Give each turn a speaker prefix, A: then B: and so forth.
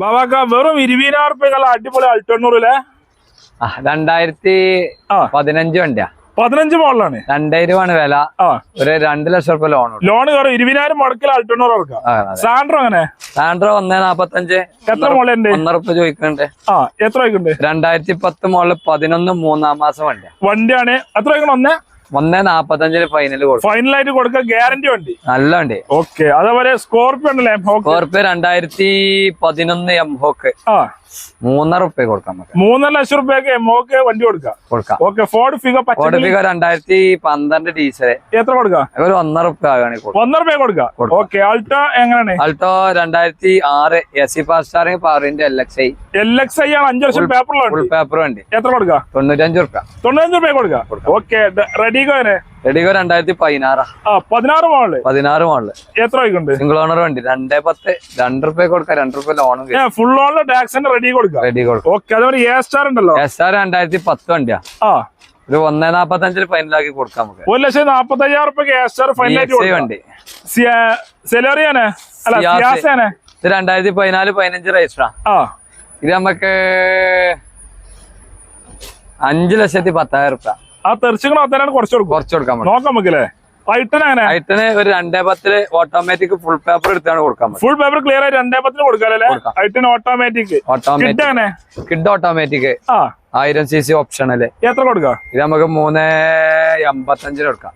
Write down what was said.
A: ബാബാക്ക വെറും ഇരുപതിനായിരം റുപ്യക്കുള്ള അടിപൊളി
B: അൽട്ടണ്ണൂറിലെ രണ്ടായിരത്തി പതിനഞ്ച് വണ്ടിയാ.
A: പതിനഞ്ച് മോഡലാണ്.
B: രണ്ടായിരം ആണ് വില. ഒരു രണ്ട് ലക്ഷം റുപ്യ ലോൺ
A: ലോൺ കയറും ഇരുപതിനായിരം മുടക്കിൽ അൾട്ടെണ്ണൂറ് ഇറക്കാം സാൻഡ്രോ അങ്ങനെ
B: സാൻഡ്രോ ഒന്നേ നാപ്പത്തഞ്ച്.
A: എത്ര മോളുണ്ട്
B: ഒന്നര റുപ്യ ചോദിക്കുന്നുണ്ട്.
A: ആ എത്ര
B: രണ്ടായിരത്തി പത്ത് മോളിൽ പതിനൊന്ന് മൂന്നാം മാസം വണ്ടിയാണ്
A: വണ്ടിയാണ്. എത്ര ഒന്നേ?
B: ഒന്നേ നാപ്പത്തഞ്ചിൽ ഫൈനൽ കൊടുക്കും.
A: ഫൈനലായിട്ട് കൊടുക്കാൻ ഗ്യാരണ്ടി വണ്ടി?
B: നല്ല വണ്ടി.
A: ഓക്കെ അതേപോലെ സ്കോർപ്പിയോ ഉണ്ടല്ലേ ഓക്കെ
B: സ്കോർപ്പിയോ രണ്ടായിരത്തി പതിനൊന്ന് എം ഹോക്ക് മൂന്നര റുപ്യ കൊടുക്കാം
A: മൂന്നര ലക്ഷം റുപ്യക്ക് എമ്മോക്ക് വണ്ടി കൊടുക്കാം.
B: കൊടുക്കാം.
A: Okay Ford Figo Ford
B: Figo രണ്ടായിരത്തി പന്ത്രണ്ട് ഡീസൽ
A: എത്ര കൊടുക്കാം?
B: ഒരു ഒന്നര റുപ്യ ആകുകയാണെങ്കിൽ കൊടുക്കും.
A: ഒന്നര റുപ്യ കൊടുക്കാം. ഓക്കെ ആൾട്ടോ എങ്ങനെയാണ്?
B: ആൾട്ടോ രണ്ടായിരത്തി ആറ് എസ് സി ഫാസ്റ്റ് സ്റ്റാറിംഗ് പവറിന്റെ L X I
A: L X I ആണ് അഞ്ചു ലക്ഷം പേപ്പർ
B: ഫുൾ പേപ്പർ വണ്ടി.
A: എത്ര കൊടുക്കാം?
B: തൊണ്ണൂറ്റഞ്ച് റുപ്യ
A: തൊണ്ണൂറ്റഞ്ച് റുപ്യ കൊടുക്കാം? ഓക്കെ റെഡിഗോ
B: റെഡിഗോ രണ്ടായിരത്തി പതിനാറാ.
A: ആ പതിനാറ് മോൾ
B: പതിനാറ് മോളിൽ
A: എത്ര
B: സിംഗിൾ ഓണർ വണ്ടി രണ്ടേ പത്ത് രണ്ട് റുപ്യ കൊടുക്കാം രണ്ട് റുപ്യ ലോണും
A: ഫുൾ ഓണിൽ ടാക്സിന്റെ റെഡി കൊടുക്കാം.
B: റെഡി കൊടുക്കും.
A: ഓക്കെ അതേപോലെ എ സ്റ്റാർ ഉണ്ടല്ലോ.
B: രണ്ടായിരത്തി പത്ത് വണ്ടിയാ.
A: ആ.
B: ഒരു ഒന്നേ നാപ്പത്തഞ്ചിൽ ഫൈനലാക്കി കൊടുക്കാം നമുക്ക്.
A: ഒരു ലക്ഷം നാപ്പത്തി അയ്യായിരം റുപ്യക്ക് എ സ്റ്റാർ ഫൈനലായിട്ട്
B: EXI
A: കൊടുക്കാം.
B: വണ്ടി.
A: സെലോറിയാനെ? അല്ല
B: സിയാസ്. ഇത് രണ്ടായിരത്തി പതിനാല് പതിനഞ്ച് രജിസ്റ്ററാ
A: ആ.
B: ഇത് നമുക്ക് അഞ്ചു ലക്ഷത്തി പത്തായിരം റുപ്യ.
A: ആ തെറിച്ചിക്കണ അതിനാണ് കുറച്ച് കൊടുക്കും.
B: കുറച്ച് കൊടുക്കാൻ പറ്റും.
A: നോക്കാം നമുക്കല്ലേ
B: ഐറ്റന് ഒരു രണ്ടേ പത്തിൽ ഓട്ടോമാറ്റിക് ഫുൾ പേപ്പർ എടുത്താണ് കൊടുക്കാൻ
A: ഫുൾ പേപ്പർ ക്ലിയർ ആയി രണ്ടേ പത്തിന് കൊടുക്കാല്ലേ
B: കൊടുക്കാം.
A: ഓട്ടോമാറ്റിക് കിഡ്
B: ഓട്ടോമാറ്റിക് കിഡ് ഓട്ടോമാറ്റിക്
A: ആ.
B: ആയിരം സി സി ഓപ്ഷണൽ
A: എത്ര കൊടുക്കാം?
B: ഇത് നമുക്ക് മൂന്ന് എൺപത്തഞ്ചിന് കൊടുക്കാം.